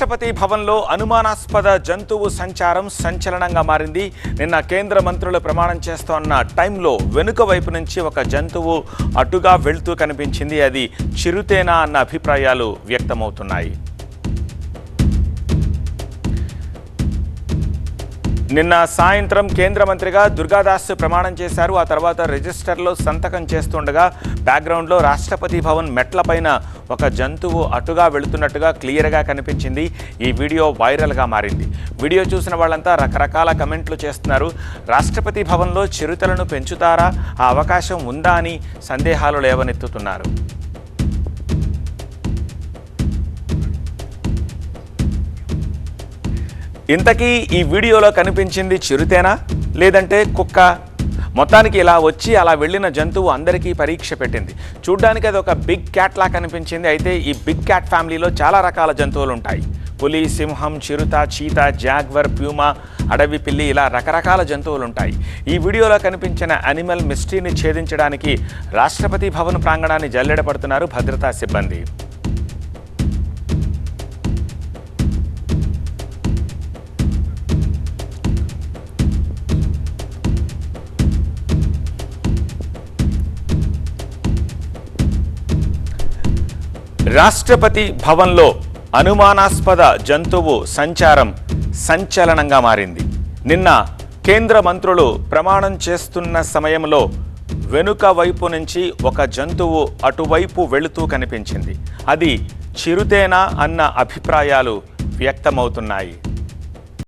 రాష్ట్రపతి భవన్లో అనుమానాస్పద జంతువు సంచారం సంచలనంగా మారింది. నిన్న కేంద్ర మంత్రులు ప్రమాణం చేస్తోన్న టైంలో వెనుక వైపు నుంచి ఒక జంతువు అటుగా వెళ్తూ కనిపించింది. అది చిరుతేనా అన్న అభిప్రాయాలు వ్యక్తమవుతున్నాయి. నిన్న సాయంత్రం కేంద్ర మంత్రిగా దుర్గాదాస్ ప్రమాణం చేశారు. ఆ తర్వాత రిజిస్టర్లో సంతకం చేస్తుండగా బ్యాక్గ్రౌండ్లో రాష్ట్రపతి భవన్ మెట్లపైన ఒక జంతువు అటుగా వెళుతున్నట్టుగా క్లియర్గా కనిపించింది. ఈ వీడియో వైరల్గా మారింది. వీడియో చూసిన వాళ్ళంతా రకరకాల కమెంట్లు చేస్తున్నారు. రాష్ట్రపతి భవన్లో చిరుతలను పెంచుతారా? ఆ అవకాశం ఉందా అని సందేహాలు లేవనెత్తుతున్నారు. ఇంతకీ ఈ వీడియోలో కనిపించింది చిరుతేనా? లేదంటే కుక్క? మొత్తానికి ఇలా వచ్చి అలా వెళ్ళిన జంతువు అందరికీ పరీక్ష పెట్టింది. చూడ్డానికి అది ఒక బిగ్ క్యాట్ లా కనిపించింది. అయితే ఈ బిగ్ క్యాట్ ఫ్యామిలీలో చాలా రకాల జంతువులు ఉంటాయి. పులి సింహం చిరుత చీత జాగ్వర్ ప్యూమా అడవి పిల్లి ఇలా రకరకాల జంతువులు ఉంటాయి. ఈ వీడియోలో కనిపించిన అనిమల్ మిస్టరీని ఛేదించడానికి రాష్ట్రపతి భవన్ ప్రాంగణాన్ని జల్లెడపడుతున్నారు భద్రతా సిబ్బంది. రాష్ట్రపతి భవన్లో అనుమానాస్పద జంతువు సంచారం సంచలనంగా మారింది. నిన్న కేంద్ర మంత్రులు ప్రమాణం చేస్తున్న సమయంలో వెనుక వైపు నుంచి ఒక జంతువు అటువైపు వెళుతూ కనిపించింది. అది చిరుతేనా అన్న అభిప్రాయాలు వ్యక్తమవుతున్నాయి.